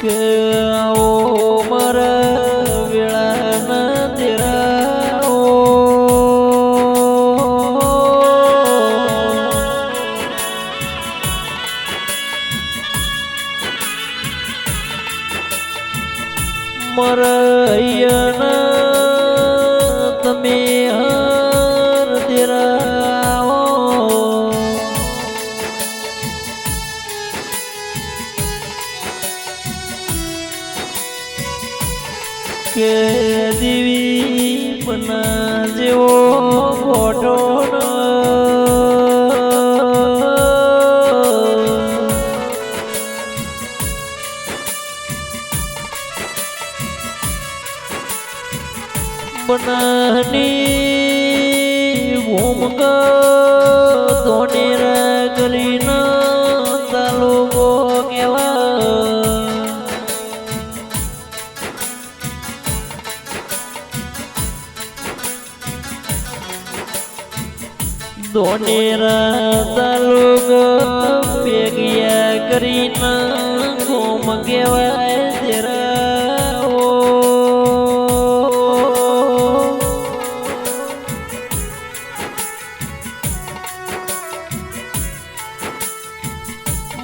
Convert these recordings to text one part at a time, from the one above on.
કે કે દેવી પના જેવો ફોટો દોનેરા તાલુક ભેગિયા કરીને ગોમ કહેવાય ઓ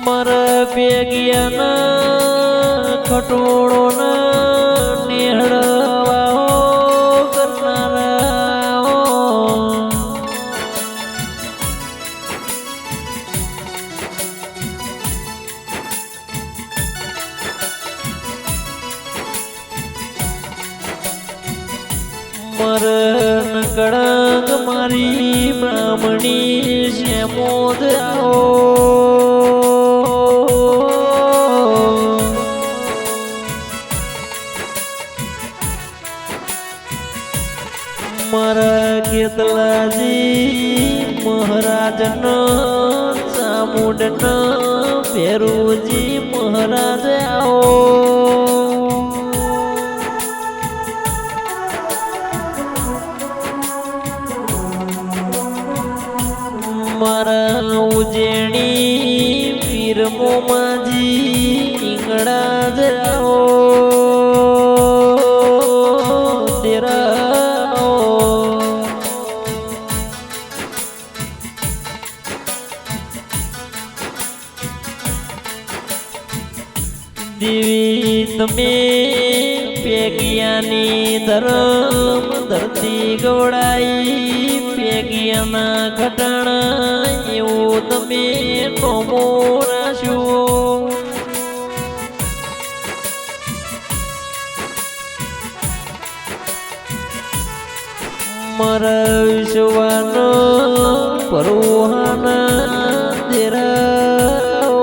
મારા ભેગિયાના ખટોળોના મરણ કળંગ મારી બ્રાહ્મણી શ્યામોદ મોદ મારા કેતલાજી મહારાજન ચામુંડન ભેરુજી મહારાજ આવો. દેવી તમે પેગિયાની ધરમ ધરતી ગવડાઈ પેગિયાના ઘટાણા એવું તમે નોમો મારા વિશ્વાનો પરોહાના તેરાઓ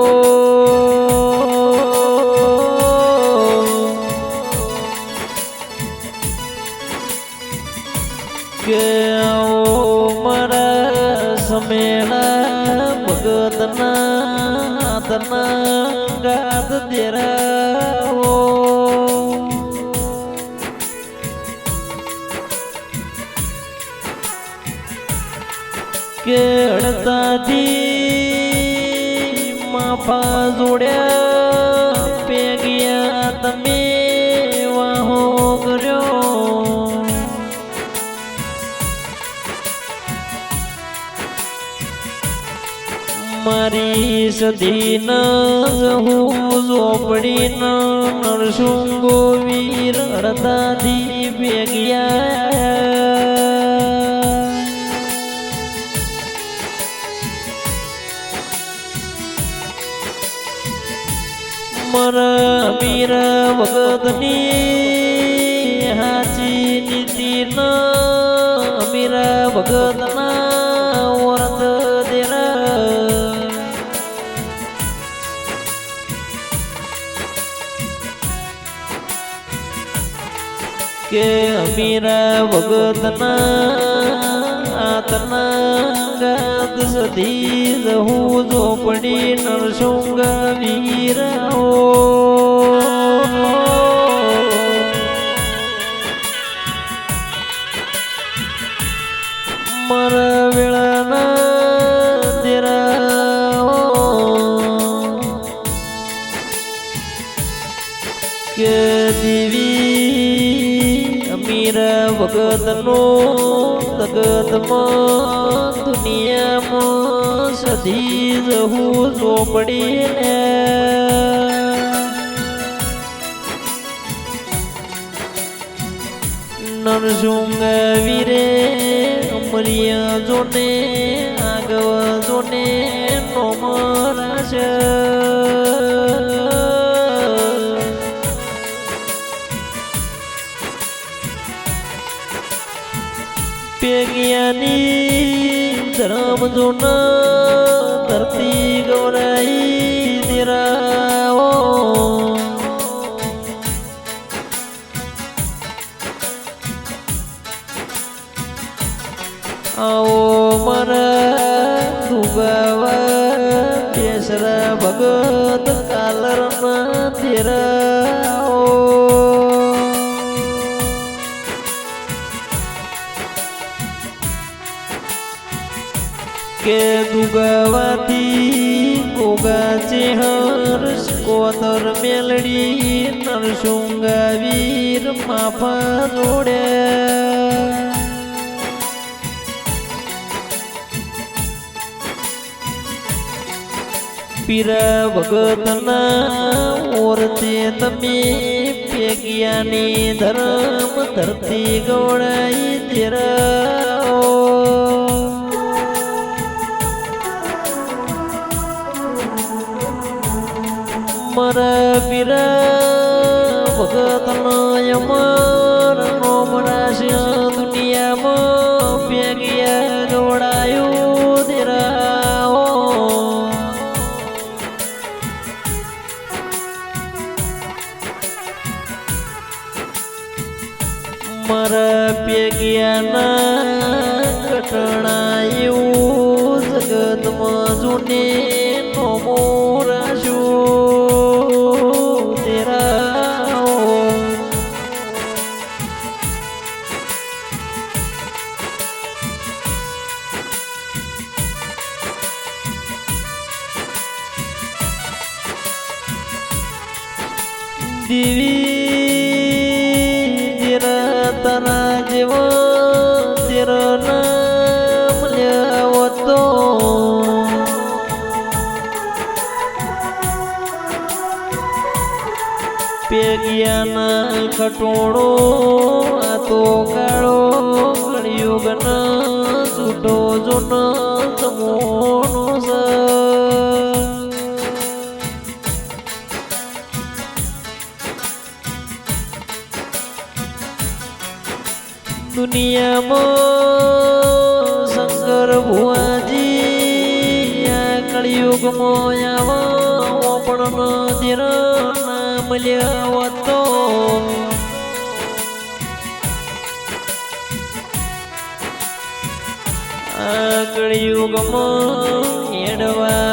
કે આવો મારા સમેળા ભગતના તના ગાત દેરાઓ મારી સધી ન હું ઝોપડી ન નરસુંગો વીર અડતાથી ભેગ્યા. મારા મીર ભગતની હાચી નીતિ ન મીરા ભગતના કે અમીરા ભગતના આતના ગાત સધી રહું ઝોપડી નરસુંગ વીરાઓ ભગતનો જગતમાં દુનિયામાં સધી જહું ચોપડીને નરસુંગ વીરે અમરિયા જોને આગવ જોને નોમરાશ પેગિયાની ધરમ જોન ધરતી ગૌરાઈ દિરાઓ આવો મારા દુગાવા કેસરા ભગત કાલર મંદિરાઓ કે દુગાવાથી ગોગા હર્ષ કોતર મેલડી નરસુંગા વીર માફા જોડે પીરા ભગતના ઓરતે તમે પેગિયાની ધર્મ ધરતી ગોળાઈ તેરાઓ મારા પીરા ભગતના યમર દેવી તેરા તારા જેવા તેરા નામ લેવો તો પેગિયાના ખટોળો આ તો કાળો કળિયુગના છૂટો જોનો તમોનો દુનિયામાં શંકર ભુવાજી આ કળિયુગમાં આવો પણ નદીર નામ લેવો તો આ કળિયુગમાં એડવા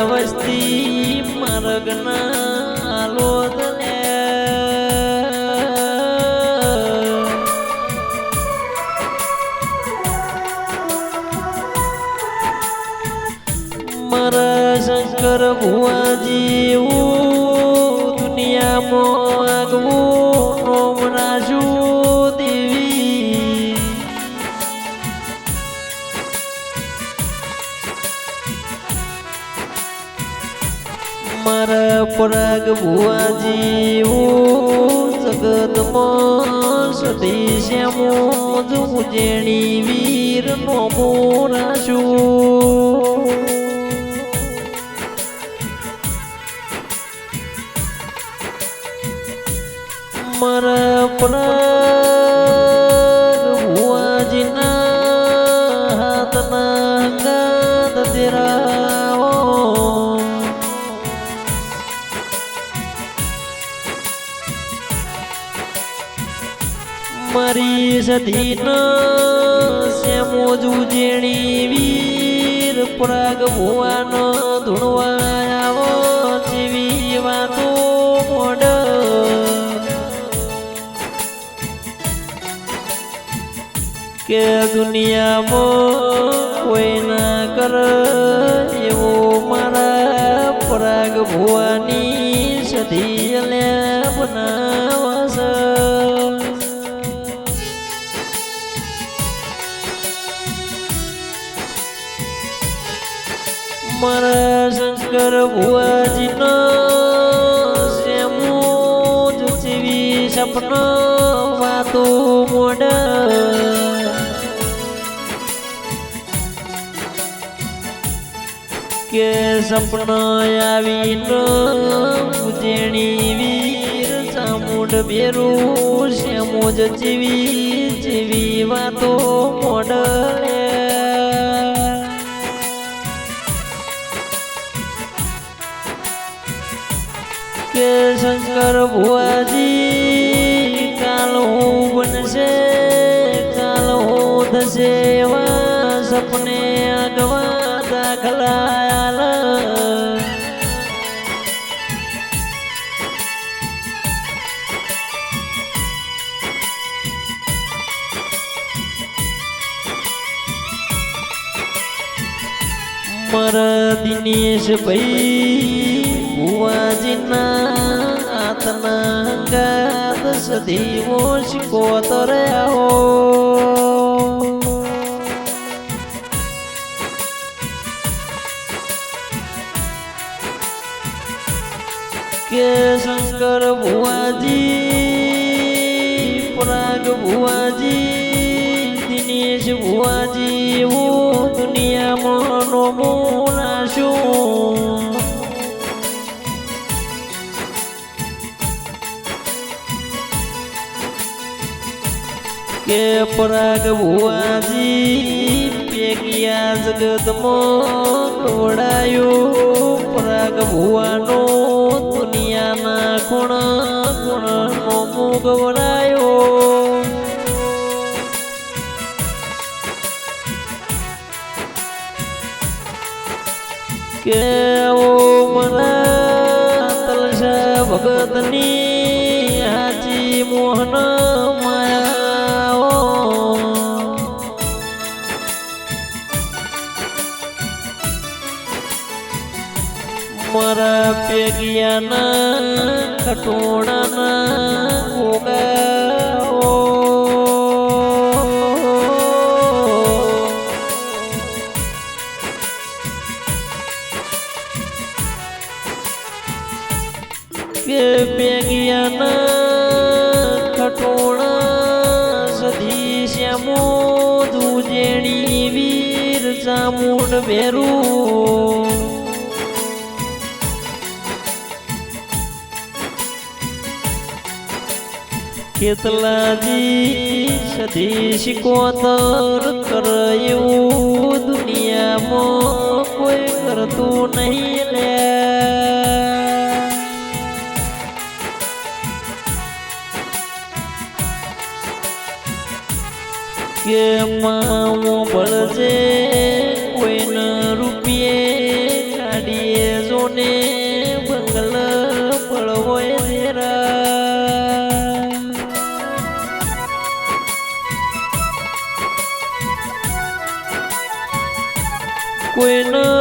શંકર ભુવાજી એવું દુનિયામાં રાશું દેવી. મારા પરાગ ભુવાજી એવું જગતમાં સતી શ્યામો જેણી વીર નો રાશું મારા પરાગ ભુવાજીના હાથના ગાત તેરાઓ મારી સધીના શ્યામો જુજેણી વીર પરાગ ભુવાનો ધૂણવા આવો જેવી વાતો કે દુનિયામાં કોઈ ના કર એવું મારા પરાગ ભુવાની સધી લે બનાવાસ મારા શંકર ભુવાજીનો શ્યામુ જેવી સપનો વાતો કે સપન આવી ઉજેણી વીર સામુડ બેરું શ્યામુજ જેવી જેવી વાતો મોડ કે શંકર ભુવાજી કાલ બનશે, કાલ થશે સપને દિનેશ ભાઈ ભુવાજીના આતના ગાત સદીવો શીખોતર આવો કે શંકર ભુવાજી, પરાગ ભુવાજી, દિનેશ ભુવાજી, હું દુનિયામાં નોમો કે પરાગ ભુવાજી પેગિયા જગતમાં ગવડાયો પરાગ ભુવાનો દુનિયાના ખૂણા ખૂણાનો મું ગવડાયો કે ઓ મના તલસા ભગતની હાજી મોહન માયા ગોગાઓ કે પેગિયાના ખટોણા સધી શ્યામો દુજેણી વીર ચામુંડ ભેરું. કેટલાજી સધી શિકોતર કરયું દુનિયામાં કોઈ કરતું નહીં લે. કે મામો ભળજે કોઈનો લાકડીએ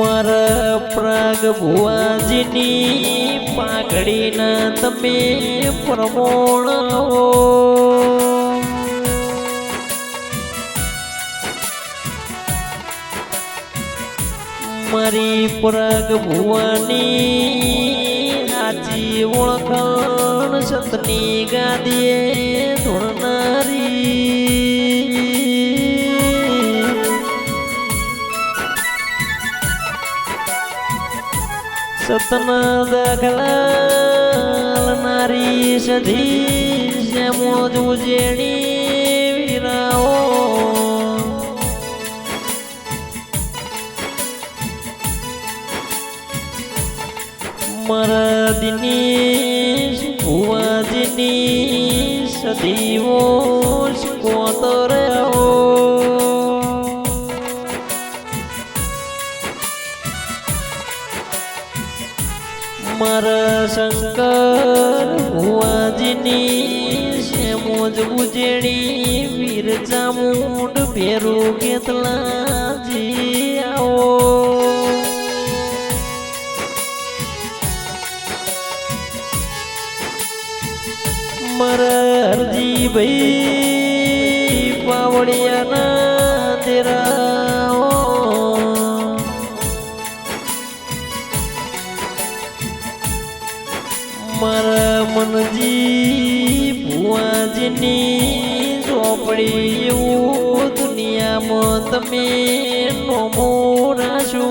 મારા પ્રાગ ભુવાજીની પાઘડીના તમે પ્રમોણાવો મારી પ્રાગ ભુવાની સાચી ઓળખાણ સતની ગાદીએ ધોળનારી. સતના દખલા નારી સધી શ્યામો ઉજેણી વીરાઓ. મારા ઉજેડી વીર ચામુંડ ભેરું કેતલાજી આવો. મરજી ભાઈ પાવડિયાના તેરા એવું દુનિયામાં તમે નોમો રાશો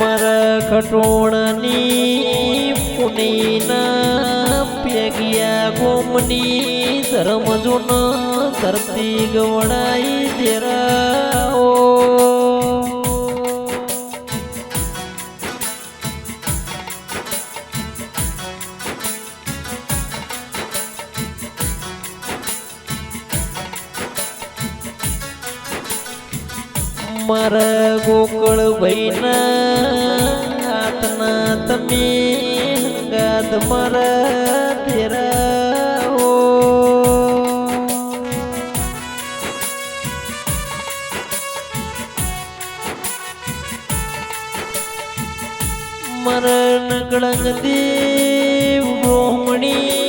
મારા ખટોણાની પુનીના પેગિયા ગોમની ધર્મ જૂન ધરતી ગવડાઈ દેરાઓ. મારા ગોકળ ભાઈના હાથના તમે ગાદ મારા તેરાઓ મરણ ગળંગ દેવ રોમણી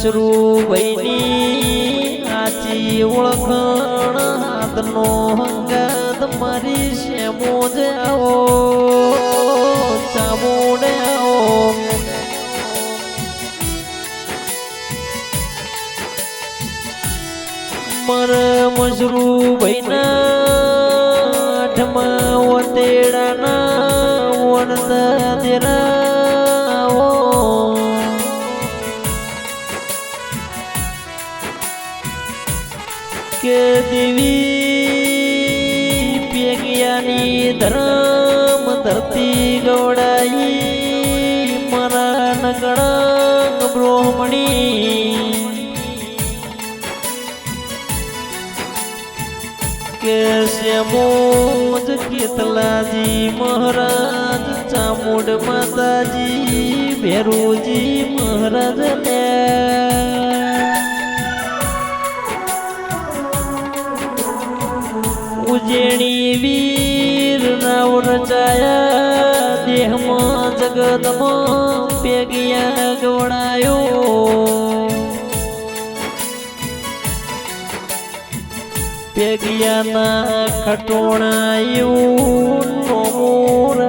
મશરૂ ભાઈની આચી ઓળખણ હાથનો હંગત મારી શેમો જાઓ ચામુંડે આવો મારા મશરૂ ભાઈના આઠમા વતેડાના વણતા દેરાવો કે દેવી પેગિયાની ધરમ ધરતી ગવડાઈ મારા નગણા બ્રોહમણી. કે શ્યામોજ કેતલાજી મહારાજ, ચામુંડ માતાજી, ભેરુજી મહારાજ ને ઉજેણી વીર નાવ રચાયા દેહમાં જગતમાં પેગિયા ગવડાયો. પેગિયાના ખટોણાયું નોરાશું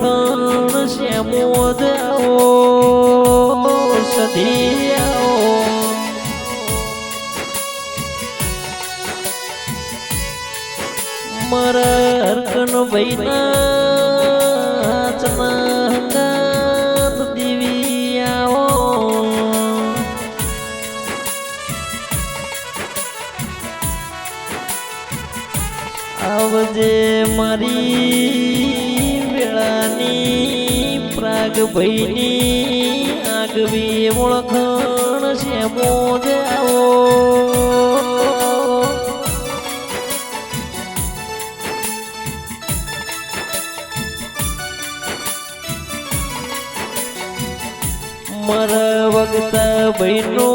આગવી ઓળખણ શ્યામો જાઓ સધી આવો મારા ભાઈની આગવી ઓળખણ છે મોજાઓ મારા વગતા ભાઈનો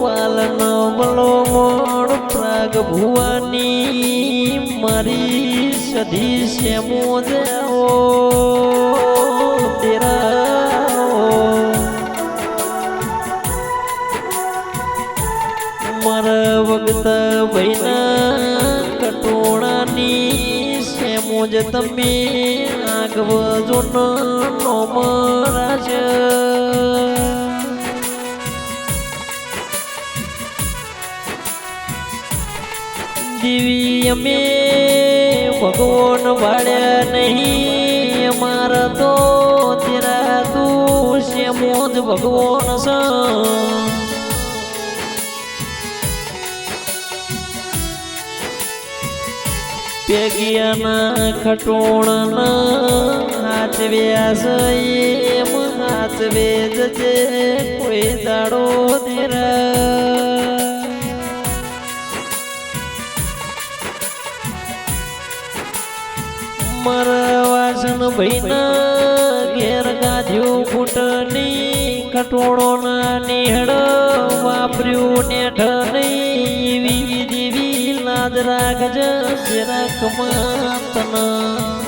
વાલનો બલો મોડ પ્રાગ ભુવાની, મારી સધી શ્યામો જાઓ તેરા મારા વખત ભાઈના કટોળાની શ્યામો જ તમે આગવ જો નો મરાજ દેવી અમે ભગવાન વાળ્યા નહીં અમારા તો તું શ્યામો જ ભગવાન છે. પેગિયાના ખટોણના હાચવ્યા છે, એમ હાચવે જજે, કોઈ દાડો તેરા મારા વાસણ ભાઈના ઘેર ગાધ્યું ફૂટની ખટોળોના નેહડ વાપર્યું નેઠ નહીં એવી દેવી લાજ રાખજ જરાક માતના